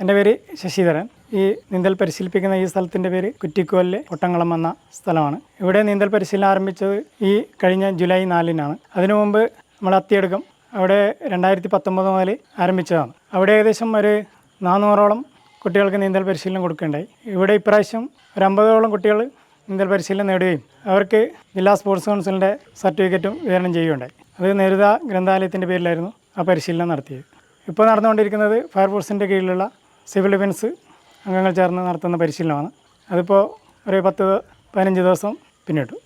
എന്റെ പേര് ശശിധരൻ. ഈ നീന്തൽ പരിശീലിപ്പിക്കുന്ന ഈ സ്ഥലത്തിന്റെ പേര് കുറ്റിക്കോലിലെ ഒട്ടംകുളം എന്ന സ്ഥലമാണ്. ഇവിടെ നീന്തൽ പരിശീലനം ആരംഭിച്ചത് ഈ കഴിഞ്ഞ ജൂലൈ നാലിനാണ്. അതിനു മുമ്പ് നമ്മൾ അത്തിയെടുക്കും. അവിടെ രണ്ടായിരത്തി പത്തൊമ്പത് മുതൽ ആരംഭിച്ചതാണ്. അവിടെ ഏകദേശം ഒരു നാനൂറോളം കുട്ടികൾക്ക് നീന്തൽ പരിശീലനം കൊടുക്കുകയുണ്ടായി ഇവിടെ ഇപ്രാവശ്യം ഒരു അമ്പതോളം കുട്ടികൾ നീന്തൽ പരിശീലനം നേടുകയും അവർക്ക് ജില്ലാ സ്പോർട്സ് കൗൺസിലിന്റെ സർട്ടിഫിക്കറ്റും വിതരണം ചെയ്യുകയുണ്ടായി. അത് നേരുത ഗ്രന്ഥാലയത്തിന്റെ പേരിലായിരുന്നു ആ പരിശീലനം നടത്തിയത്. ഇപ്പോൾ നടന്നുകൊണ്ടിരിക്കുന്നത് ഫയർഫോഴ്സിന്റെ കീഴിലുള്ള സിവിൽ ഡിഫൻസ് അംഗങ്ങൾ ചേർന്ന് നടത്തുന്ന പരിശീലനമാണ്. അതിപ്പോൾ ഒരു പത്ത് പതിനഞ്ച് ദിവസം പിന്നിട്ടു.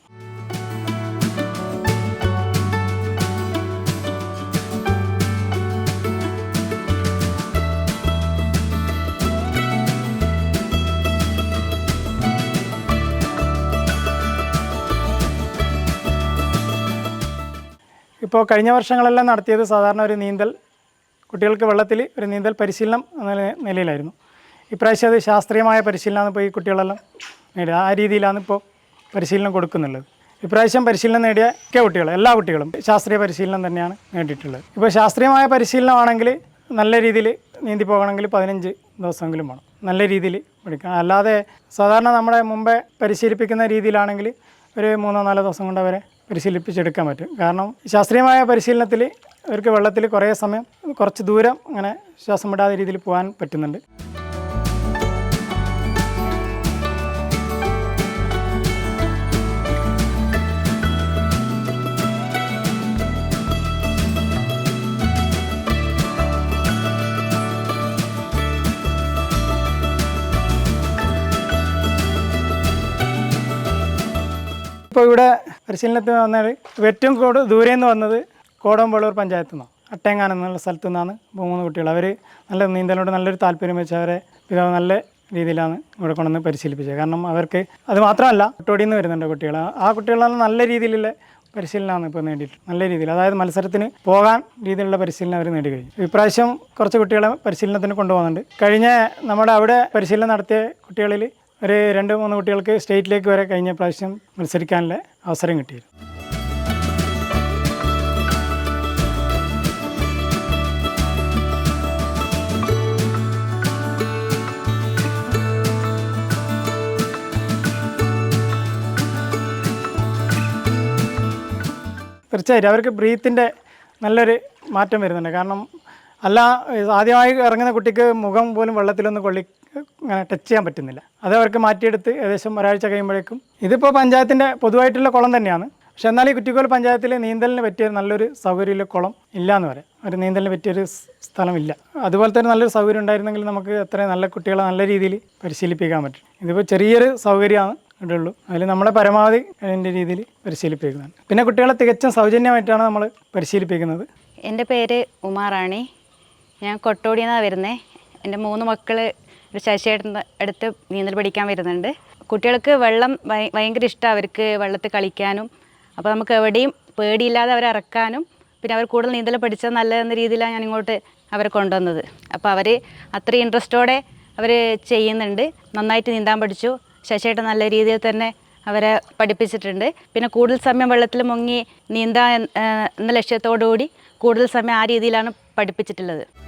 ഇപ്പോൾ കഴിഞ്ഞ വർഷങ്ങളെല്ലാം നടത്തിയത് സാധാരണ ഒരു നീന്തൽ കുട്ടികൾക്ക് വെള്ളത്തിൽ ഒരു നീന്തൽ പരിശീലനം എന്ന നിലയിലായിരുന്നു. ഇപ്രാവശ്യം അത് ശാസ്ത്രീയമായ പരിശീലനമാണ് ഇപ്പോൾ ഈ കുട്ടികളെല്ലാം നേടിയത്. ആ രീതിയിലാണ് ഇപ്പോൾ പരിശീലനം കൊടുക്കുന്നുള്ളത്. ഇപ്രാവശ്യം പരിശീലനം നേടിയ മിക്ക കുട്ടികൾ എല്ലാ കുട്ടികളും ശാസ്ത്രീയ പരിശീലനം തന്നെയാണ് നേടിയിട്ടുള്ളത്. ഇപ്പോൾ ശാസ്ത്രീയമായ പരിശീലനമാണെങ്കിൽ നല്ല രീതിയിൽ നീന്തി പോകണമെങ്കിൽ പതിനഞ്ച് ദിവസമെങ്കിലും വേണം. നല്ല രീതിയിൽ പഠിക്കണം. അല്ലാതെ സാധാരണ നമ്മുടെ മുമ്പേ പരിശീലിപ്പിക്കുന്ന രീതിയിലാണെങ്കിൽ ഒരു മൂന്നോ നാലോ ദിവസം കൊണ്ട് അവരെ പരിശീലിപ്പിച്ചെടുക്കാൻ പറ്റും. കാരണം ശാസ്ത്രീയമായ പരിശീലനത്തിൽ അവർക്ക് വെള്ളത്തിൽ കുറേ സമയം കുറച്ച് ദൂരം അങ്ങനെ ശ്വാസം വിടാതെ രീതിയിൽ പോകാൻ പറ്റുന്നുണ്ട്. ഇപ്പോൾ ഇവിടെ പരിശീലനത്തിന് വന്നാൽ ഏറ്റവും കൂടുതൽ ദൂരെ നിന്ന് വന്നത് കോടമ്പള്ളൂർ പഞ്ചായത്തു നിന്നാണ്. അട്ടേങ്ങാനം എന്നുള്ള സ്ഥലത്തു നിന്നാണ് മൂന്ന് കുട്ടികൾ. അവർ നല്ല നീന്തലിനോട് നല്ലൊരു താല്പര്യം വെച്ച് അവരെ പിതാവ് നല്ല രീതിയിലാണ് ഇവിടെ കൊണ്ടുവന്ന് പരിശീലിപ്പിച്ചത്. കാരണം അവർക്ക് അത് മാത്രമല്ല ഒട്ടോടിയിൽ നിന്ന് വരുന്നുണ്ട് കുട്ടികൾ. ആ- കുട്ടികളെല്ലാം നല്ല രീതിയിലുള്ള പരിശീലനമാണ് ഇപ്പോൾ നേടിയിട്ട് നല്ല രീതിയിൽ. അതായത് മത്സരത്തിന് പോകാൻ രീതിയിലുള്ള പരിശീലനം അവർ നേടി കഴിഞ്ഞു. ഇപ്രാവശ്യം കുറച്ച് കുട്ടികളെ പരിശീലനത്തിന് കൊണ്ടുപോകുന്നുണ്ട്. കഴിഞ്ഞ നമ്മുടെ അവിടെ പരിശീലനം നടത്തിയ കുട്ടികളിൽ ഒരു രണ്ട് മൂന്ന് കുട്ടികൾക്ക് സ്റ്റേറ്റിലേക്ക് വരെ കഴിഞ്ഞ പ്രാവശ്യം മത്സരിക്കാനുള്ള അവസരം കിട്ടിയിരുന്നു. തീർച്ചയായിട്ടും അവർക്ക് ബ്രീത്തിന്റെ നല്ലൊരു മാറ്റം വരുന്നുണ്ട്. കാരണം അല്ല ആദ്യമായി ഇറങ്ങുന്ന കുട്ടിക്ക് മുഖം പോലും വെള്ളത്തിലൊന്ന് കൊള്ളി അങ്ങനെ ടച്ച് ചെയ്യാൻ പറ്റുന്നില്ല. അത് അവർക്ക് മാറ്റിയെടുത്ത് ഏകദേശം ഒരാഴ്ച കഴിയുമ്പോഴേക്കും. ഇതിപ്പോൾ പഞ്ചായത്തിന്റെ പൊതുവായിട്ടുള്ള കുളം തന്നെയാണ്. പക്ഷെ എന്നാൽ ഈ കുറ്റിക്കോൽ പഞ്ചായത്തിൽ നീന്തലിന് പറ്റിയ നല്ലൊരു സൗകര്യമുള്ള കുളം ഇല്ല എന്ന് പറയാം. ഒരു നീന്തലിന് പറ്റിയൊരു സ്ഥലമില്ല. അതുപോലെ തന്നെ നല്ലൊരു സൗകര്യം ഉണ്ടായിരുന്നെങ്കിൽ നമുക്ക് അത്രയും നല്ല കുട്ടികളെ നല്ല രീതിയിൽ പരിശീലിപ്പിക്കാൻ പറ്റും. ഇതിപ്പോൾ ചെറിയൊരു സൗകര്യമാണ് ഇവിടെ ഉള്ളൂ. അതിൽ നമ്മളെ പരമാവധി അതിന്റെ രീതിയിൽ പരിശീലിപ്പിക്കുന്നുണ്ട് പിന്നെ കുട്ടികളെ തികച്ചും സൗജന്യമായിട്ടാണ് നമ്മൾ പരിശീലിപ്പിക്കുന്നത്. എന്റെ പേര് ഉമാറാണി. ഞാൻ കൊട്ടോടിയിൽ നിന്നാണ് വരുന്നത് എന്റെ മൂന്ന് മക്കൾ ഒരു ശശിയുടെ അടുത്ത് നീന്തൽ പഠിക്കാൻ വരുന്നുണ്ട്. കുട്ടികൾക്ക് വെള്ളം ഭയ- ഭയങ്കര ഇഷ്ടമാണ് അവർക്ക് വെള്ളത്തിൽ കളിക്കാനും. അപ്പോൾ നമുക്ക് എവിടെയും പേടിയില്ലാതെ അവരെ ഇറക്കാനും. പിന്നെ അവർ കൂടുതൽ നീന്തൽ പഠിച്ചാൽ നല്ലതെന്ന രീതിയിലാണ് ഞാൻ ഇങ്ങോട്ട് അവരെ കൊണ്ടുവന്നത്. അപ്പോൾ അവർ അത്രയും ഇൻട്രസ്റ്റോടെ അവർ ചെയ്യുന്നുണ്ട്. നന്നായിട്ട് നീന്താൻ പഠിച്ചു. ശശിയായിട്ട് നല്ല രീതിയിൽ തന്നെ അവരെ പഠിപ്പിച്ചിട്ടുണ്ട്. പിന്നെ കൂടുതൽ സമയം വെള്ളത്തിൽ മുങ്ങി നീന്താൻ എന്ന ലക്ഷ്യത്തോടു കൂടി കൂടുതൽ സമയം ആ രീതിയിലാണ് പഠിപ്പിച്ചിട്ടുള്ളത്.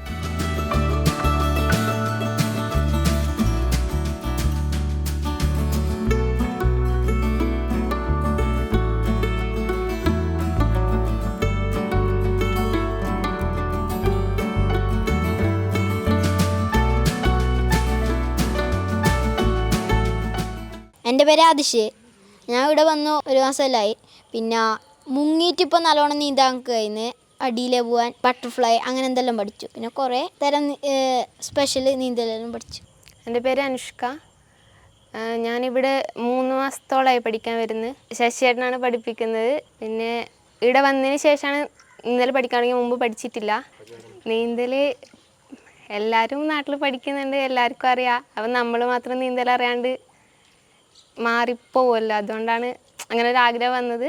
എന്റെ പേര് ആദിഷ്. ഞാൻ ഇവിടെ വന്നു ഒരു മാസമല്ലായി. പിന്നെ മുങ്ങിയിട്ട് ഇപ്പോൾ നല്ലോണം നീന്താൻ കഴിഞ്ഞ് അടിയിലെ പോകാൻ ബട്ടർഫ്ലൈ അങ്ങനെ എന്തെല്ലാം പഠിച്ചു. പിന്നെ കുറേ തരം സ്പെഷ്യൽ നീന്തലെല്ലാം പഠിച്ചു. എന്റെ പേര് അനുഷ്ക. ഞാനിവിടെ മൂന്ന് മാസത്തോളമായി പഠിക്കാൻ വരുന്നത് ശശിയേട്ടനാണ് പഠിപ്പിക്കുന്നത്. പിന്നെ ഇവിടെ വന്നതിന് ശേഷമാണ് നീന്തൽ പഠിക്കുകയാണെങ്കിൽ മുമ്പ് പഠിച്ചിട്ടില്ല. നീന്തൽ എല്ലാവരും നാട്ടിൽ പഠിക്കുന്നുണ്ട്. എല്ലാവർക്കും അറിയാം. അപ്പം നമ്മൾ മാത്രം നീന്തൽ അറിയാണ്ട് മാറിപ്പോവുമല്ലോ അതുകൊണ്ടാണ് അങ്ങനെ ഒരു ആഗ്രഹം വന്നത്.